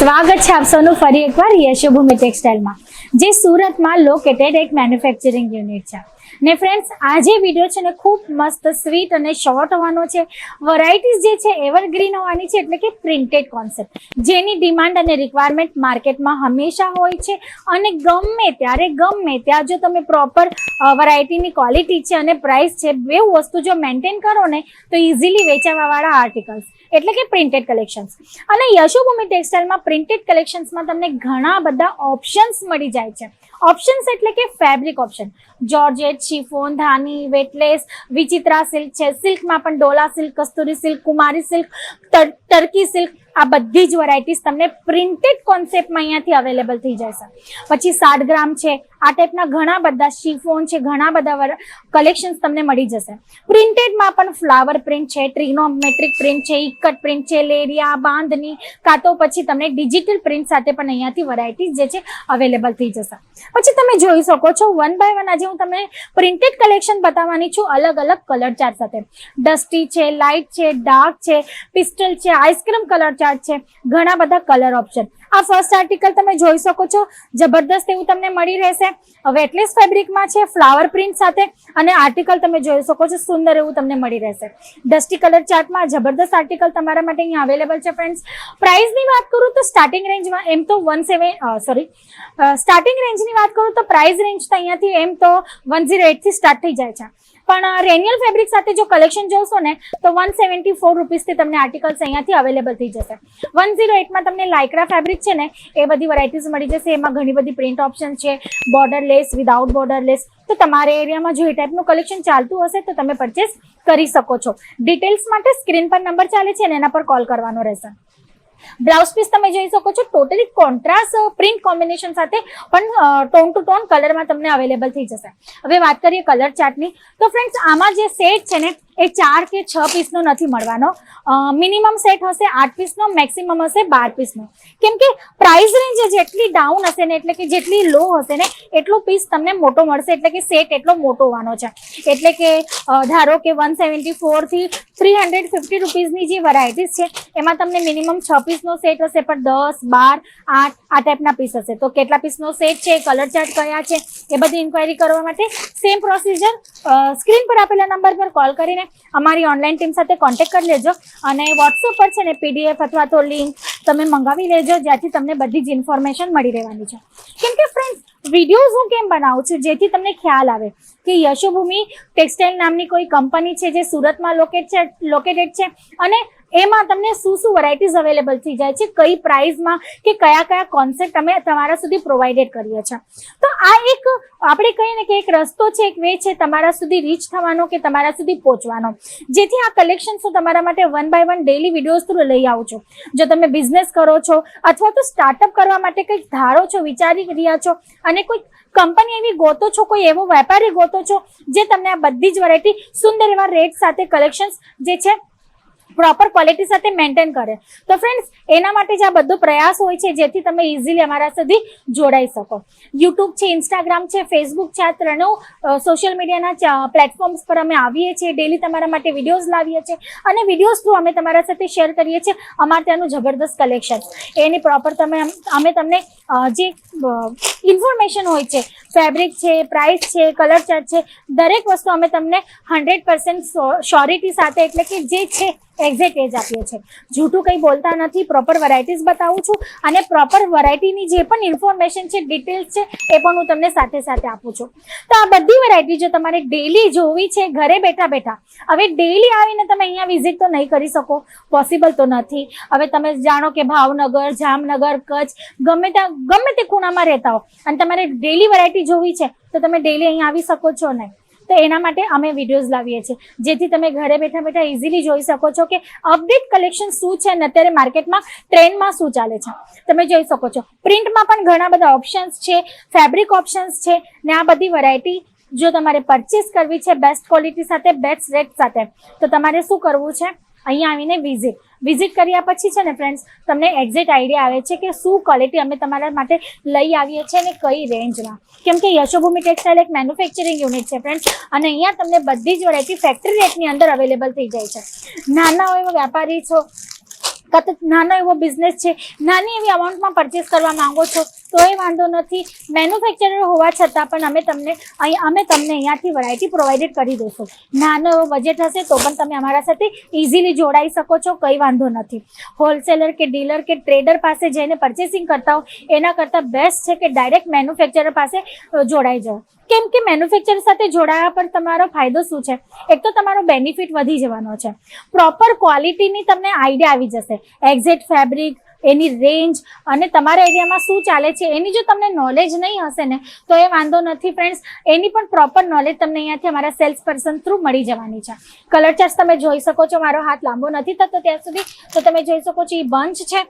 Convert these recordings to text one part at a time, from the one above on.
સ્વાગત છે આપ સૌનું ફરી એકવાર યશોભૂમિ ટેક્સટાઇલમાં જે સુરતમાં લોકેટેડ એક મેન્યુફેક્ચરિંગ યુનિટ છે. ને ફ્રેન્ડ્સ આજે વીડિયો છે ને ખૂબ મસ્ત સ્વીટ અને શોર્ટ હોવાનો છે. વરાયટીઝ જે છે એવરગ્રીન હોવાની છે, એટલે કે પ્રિન્ટેડ કોન્સેપ્ટ જેની ડિમાન્ડ અને રિક્વાયરમેન્ટ માર્કેટમાં હંમેશા હોય છે. અને ગમે ત્યારે, ગમે ત્યાં જો તમે પ્રોપર વરાયટીની ક્વોલિટી છે અને પ્રાઇસ છે, બે વસ્તુ જો મેન્ટેન કરો ને, તો ઇઝીલી વેચાવાવાળા આર્ટિકલ્સ એટલે કે પ્રિન્ટેડ કલેક્શન્સ અને યશોભૂમિ ટેક્સટાઇલમાં પ્રિન્ટેડ કલેક્શન્સમાં તમને ઘણા બધા ઓપ્શન્સ મળી જાય છે. ઓપ્શન્સ એટલે કે ફેબ્રિક ઓપ્શન જોર્જેટ શિફોન ધાની વેટલેસ વિચિત્રા સિલ્ક છે. સિલ્કમાં પણ Dola silk Kasturi silk Kumari silk ટર- Turkey silk આ બધી જ વેરાયટીઝ તમને પ્રિન્ટેડ કોન્સેપ્ટમાં અહીંયાથી અવેલેબલ થઈ જશે. પછી સાઠ ગ્રામ છે, આ ટાઈપના ઘણા બધા શિફોન છે, ઘણા બધા કલેક્શન્સ તમને મળી જશે. પ્રિન્ટેડમાં પણ ફ્લાવર પ્રિન્ટ છે ટ્રિગ્નોમેટ્રિક પ્રિન્ટ છે ઇકટ પ્રિન્ટ છે, લેરિયા બાંધની કાં તો પછી તમને ડિજિટલ પ્રિન્ટ સાથે પણ અહીંયાથી વેરાયટીઝ જે છે અવેલેબલ થઈ જશે. પછી તમે જોઈ શકો છો વન બાય વન આજે હું તમને પ્રિન્ટેડ કલેક્શન બતાવવાની છું, અલગ અલગ કલર ચાર્ટ સાથે. ડસ્ટી છે લાઇટ છે ડાર્ક છે પિસ્ટલ છે આઈસ્ક્રીમ કલર ચાર્ટ છે. ઘણા બધા કલર ઓપ્શન આ ફર્સ્ટ આર્ટિકલ તમે જોઈ શકો છો. જબરદસ્ત એવું તમને મળી રહેશે. વેટલેસ ફેબ્રિકમાં છે ફ્લાવર પ્રિન્ટ સાથે અને આર્ટિકલ તમે જોઈ શકો છો. સુંદર એવું તમને મળી રહેશે. ડસ્ટી કલર ચાર્ટમાં જબરદસ્ત આર્ટિકલ તમારા માટે અહીંયા અવેલેબલ છે ફ્રેન્ડ્સ પ્રાઇસની વાત કરું તો સ્ટાર્ટિંગ રેન્જમાં એમ તો વન સેવન સોરી સ્ટાર્ટિંગ રેન્જની વાત કરું તો પ્રાઇસ રેન્જ તો અહીંયાથી એમ તો વન ઝીરો એટથી સ્ટાર્ટ થઈ જાય છે. પણ રેનિયલ ફેબ્રિક સાથે જો કલેક્શન જોશો ને, તો વન સેવન્ટી ફોર રૂપીસથી તમને આર્ટિકલ્સ અહીંયાથી અવેલેબલ થઈ જશે. વન ઝીરો એટમાં તમને લાઇક્રા ફેબ્રિક છે ને, એ બધી વેરાયટીઝ મળી જશે. એમાં ઘણી બધી પ્રિન્ટ ઓપ્શન છે border less borderless border less તો તમારા એરિયામાં જો એ ટાઈપનું કલેક્શન ચાલતું હશે, તો તમે પરચેસ કરી શકો છો. ડિટેલ્સ માટે સ્ક્રીન પર નંબર ચાલે છે અને એના પર કોલ કરવાનો રહેશે. બ્લાઉઝ પીસ તમે જોઈ શકો છો. ટોટલી કોન્ટ્રાસ્ટ પ્રિન્ટ કોમ્બિનેશન સાથે પણ ટોન ટુ ટોન કલરમાં તમને અવેલેબલ થઈ જશે. હવે વાત કરીએ કલર ચાર્ટની તો ફ્રેન્ડ્સ આમાં જે સેટ છે ને એ ચાર કે છ પીસનો નથી મળવાનો. મિનિમમ સેટ હશે આઠ પીસનો મેક્સિમમ હશે બાર પીસનો. કેમ કે પ્રાઇસ રેન્જ જેટલી ડાઉન હશે ને એટલે કે જેટલી લો હશે ને એટલો પીસ તમને મોટો મળશે. એટલે કે સેટ એટલો મોટો હોવાનો છે. એટલે કે ધારો કે વન સેવન્ટી ફોરથી થ્રી હંડ્રેડ ફિફ્ટી રૂપીઝની જે વેરાયટીઝ છે, એમાં તમને મિનિમમ છ પીસનો સેટ હશે, પણ દસ, બાર, આઠ, આ ટાઈપના પીસ હશે. તો કેટલા પીસનો સેટ છે કલર ચાર્ટ કયા છે, એ બધી ઇન્ક્વાયરી કરવા માટે સેમ પ્રોસિજર સ્ક્રીન પર આપેલા નંબર પર કોલ કરીને અમારી ઓનલાઈન ટીમ સાથે કોન્ટેક્ટ કરી લેજો અને વોટ્સઅપ પર છે ને પીડીએફ અથવા તો લિંક તમે મંગાવી લેજો, જ્યાંથી તમને બધી જ ઇન્ફોર્મેશન મળી રહેવાની છે. કેમ કે ફ્રેન્ડ્સ વિડીયોઝ હું કેમ બનાવું છું? જેથી તમને ખ્યાલ આવે કે યશોભૂમિ ટેક્સટાઇલ નામની કોઈ કંપની છે જે સુરતમાં લોકેટ છે લોકેટેડ છે અને એમાં તમને શું શું વેરાયટીઝ અવેલેબલ થઈ જાય છે, કઈ પ્રાઇસમાં કે કયા કયા કોન્સેપ્ટ અમે તમારા સુધી પ્રોવાઈડેડ કરીએ છીએ. તો આ એક, આપણે કહીએ ને કે એક રસ્તો છે, એક વે છે તમારા સુધી રીચ થવાનો કે તમારા સુધી પહોંચવાનો. જેથી આ કલેક્શન્સ હું તમારા માટે one by one daily videos through લઈ આવું છું. જો તમે બિઝનેસ કરો છો અથવા તો સ્ટાર્ટઅપ કરવા માટે કંઈક ધારો છો, વિચારી રહ્યા છો અને કોઈ કંપની એવી ગોતો છો, કોઈ એવો વેપારી ગોતો છો, જે તમને આ બધી જ વેરાયટી સુંદર એવા રેટ સાથે કલેક્શન્સ જે છે પ્રોપર ક્વોલિટી સાથે મેન્ટેન કરે. તો ફ્રેન્ડ્સ એના માટે જ આ બધો પ્રયાસ હોય છે, જેથી તમે ઇઝીલી અમારા સુધી જોડાઈ શકો. યુટ્યુબ છે ઇન્સ્ટાગ્રામ છે ફેસબુક છે, આ ત્રણેય સોશિયલ મીડિયાના પ્લેટફોર્મ્સ પર અમે આવીએ છીએ ડેલી તમારા માટે વિડીયોઝ લાવીએ છીએ, અને વિડીયોઝ થ્રુ અમે તમારા સાથે શેર કરીએ છીએ અમારે ત્યાંનું જબરદસ્ત કલેક્શન એની પ્રોપર તમે અમે તમને જે ઇન્ફોર્મેશન હોય છે ફેબ્રિક છે પ્રાઇસ છે કલર ચાર્ટ છે, દરેક વસ્તુ અમે તમને હંડ્રેડ પર્સન્ટ શ્યોરિટી સાથે, એટલે કે જે છે એક્ઝેક્ટ એજ આપીએ છીએ. જૂઠું કંઈ બોલતા નથી પ્રોપર વેરાયટીઝ બતાવું છું અને પ્રોપર વેરાયટીની જે પણ ઇન્ફોર્મેશન છે ડિટેલ્સ છે, એ પણ હું તમને સાથે સાથે આપું છું. તો આ બધી વેરાયટી જો તમારે ડેલી જોવી છે, ઘરે બેઠા બેઠા, હવે ડેલી આવીને તમે અહીંયા વિઝિટ તો નહીં કરી શકો પોસિબલ તો નથી. હવે તમે જાણો કે ભાવનગર, જામનગર, કચ્છ, ગમે ત્યાં, ગમે તે ખૂણામાં રહેતા હો અને તમારે ડેલી વેરાયટી જોવી છે, તો તમે ડેલી અહીંયા આવી શકો છો નહીં. તો એના માટે અમે વિડીયોઝ લાવીએ છીએ. જેથી તમે ઘરે બેઠા બેઠા ઇઝીલી જોઈ શકો છો કે અપડેટ કલેક્શન શું છે અને અત્યારે માર્કેટમાં ટ્રેન્ડમાં શું ચાલે છે. તમે જોઈ શકો છો. પ્રિન્ટમાં પણ ઘણા બધા ઓપ્શન્સ છે ફેબ્રિક ઓપ્શન્સ છે, ને આ બધી વેરાયટી જો તમારે પરચેસ કરવી છે બેસ્ટ ક્વોલિટી સાથે બેસ્ટ રેટ સાથે, તો તમારે શું કરવું છે? અહીંયા આવીને વિઝિટ વિઝિટ કર્યા પછી છે ને ફ્રેન્ડ્સ તમને એક્ઝેક્ટ આઈડિયા આવે છે કે શું ક્વોલિટી અમે તમારા માટે લઈ આવીએ છીએ અને કઈ રેન્જમાં કેમ કે યશોભૂમિ ટેક્સટાઇલ એક મેન્યુફેક્ચરિંગ યુનિટ છે ફ્રેન્ડ્સ અને અહીંયા તમને બધી જ વેરાયટી ફેક્ટરી રેટની અંદર અવેલેબલ થઈ જાય છે. નાના એવો વેપારી છો કાં તો નાનો એવો બિઝનેસ છે, નાની એવી અમાઉન્ટમાં પરચેસ કરવા માંગો છો તો એ વાંધો નથી. મેન્યુફેક્ચરર હોવા છતાં પણ અમે તમને અહીં, અમે તમને અહીંયાથી વેરાયટી પ્રોવાઈડેડ કરી દઈશું. નાનો એવો બજેટ હશે તો પણ તમે અમારા સાથે ઇઝીલી જોડાઈ શકો છો, કંઈ વાંધો નથી. હોલસેલર કે ડીલર કે ટ્રેડર પાસે જઈને પરચેસિંગ કરતા હો, એના કરતાં બેસ્ટ છે કે ડાયરેક્ટ મેન્યુફેક્ચરર પાસે જોડાઈ જાઓ. કેમ કે મેન્યુફેક્ચર સાથે જોડાયા પર તમારો ફાયદો શું છે? એક તો તમારો બેનિફિટ વધી જવાનો છે. પ્રોપર ક્વોલિટીની તમને આઈડિયા આવી જશે. એક્ઝેક્ટ ફેબ્રિક એની રેન્જ અને તમારા એરિયામાં શું ચાલે છે, એની જો તમને નોલેજ નહીં હશે ને, તો એ વાંધો નથી ફ્રેન્ડ્સ એની પણ પ્રોપર નોલેજ તમને અહીંયાથી અમારા સેલ્સ પર્સન થ્રુ મળી જવાની છે. કલર ચાર્ટ તમે જોઈ શકો છો, મારો હાથ લાંબો નથી થતો ત્યાં સુધી, તો તમે જોઈ શકો છો એ બંચ છે.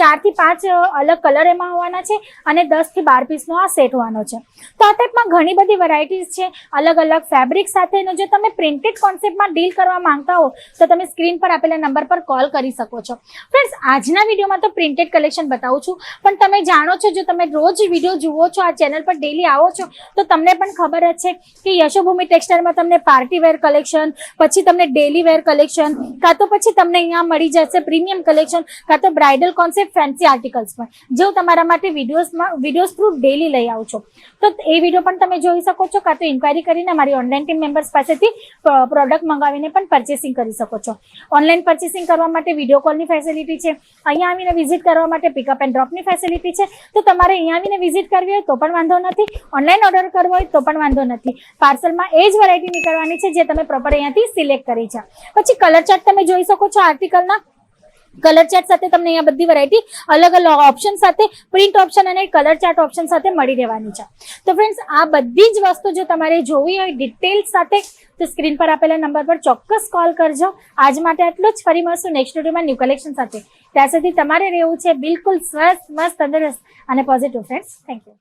ચારથી પાંચ અલગ કલર એમાં હોવાના છે અને દસથી બાર પીસનો આ સેટ હોવાનો છે. તો આ ટાઈપમાં ઘણી બધી વેરાયટીઝ છે. અલગ અલગ ફેબ્રિક સાથેનો જો તમે પ્રિન્ટેડ કોન્સેપ્ટમાં ડીલ કરવા માંગતા હો, તો તમે સ્ક્રીન પર આપેલા નંબર પર કોલ કરી શકો છો. ફ્રેન્ડ્સ આજના વિડીયોમાં તો પ્રિન્ટેડ કલેક્શન બતાવું છું. પણ તમે જાણો છો, જો તમે રોજ વીડિયો જુઓ છો, આ ચેનલ પર ડેલી આવો છો, તો તમને પણ ખબર જ છે કે યશોભૂમિ ટેક્સટાઇલમાં તમને પાર્ટી વેર કલેક્શન પછી તમને ડેલી વેર કલેક્શન કાં તો પછી તમને અહીંયા મળી જશે પ્રીમિયમ કલેક્શન કાં તો બ્રાઇડલ કોન્સેપ્ટ ફેન્સી આર્ટિકલ્સ પણ. જે તમારા માટે વિડીયોઝમાં વિડીયોઝ થ્રુ ડેલી લઈ આવું છું, તો એ વીડિયો પણ તમે જોઈ શકો છો, કાં તો ઇન્ક્વાયરી કરીને મારી ઓનલાઈન ટીમ મેમ્બર્સ પાસેથી પ્રોડક્ટ મંગાવીને પણ પરચેસિંગ કરી શકો છો. ઓનલાઈન પરચેસિંગ કરવા માટે વીડિયો કોલની ફેસિલિટી છે. અહીંયા આવીને વિઝિટ કરવા માટે પિકઅપ એન્ડ ડ્રોપની ફેસિલિટી છે. તો તમારે અહીંયા આવીને વિઝિટ કરવી હોય તો પણ વાંધો નથી. ઓનલાઈન ઓર્ડર કરવો હોય તો પણ વાંધો નથી. પાર્સલમાં એ જ વેરાયટી નીકળવાની છે જે તમે પ્રોપર અહીંયાથી સિલેક્ટ કરી છે પછી કલર ચાર્ટ તમે જોઈ શકો છો આર્ટિકલના કલર ચાર્ટ સાથે તમને અહીંયા બધી વેરાયટી અલગ અલગ ઓપ્શન સાથે પ્રિન્ટ ઓપ્શન અને કલર ચાર્ટ ઓપ્શન સાથે મળી રહેવાની છે. તો ફ્રેન્ડ્સ આ બધી જ વસ્તુ જો તમારે જોવી હોય ડિટેલ સાથે, તો સ્ક્રીન પર આપેલા નંબર પર ચોક્કસ કોલ કરજો. આજ માટે આટલું જ. ફરી મળશું નેક્સ્ટ વિડીયોમાં ન્યૂ કલેક્શન સાથે. ત્યાં સુધી તમારે રહેવું છે. બિલકુલ સ્વસ્થ મસ્ત તંદુરસ્ત અને પોઝિટિવ ફ્રેન્ડ્સ થેન્ક યુ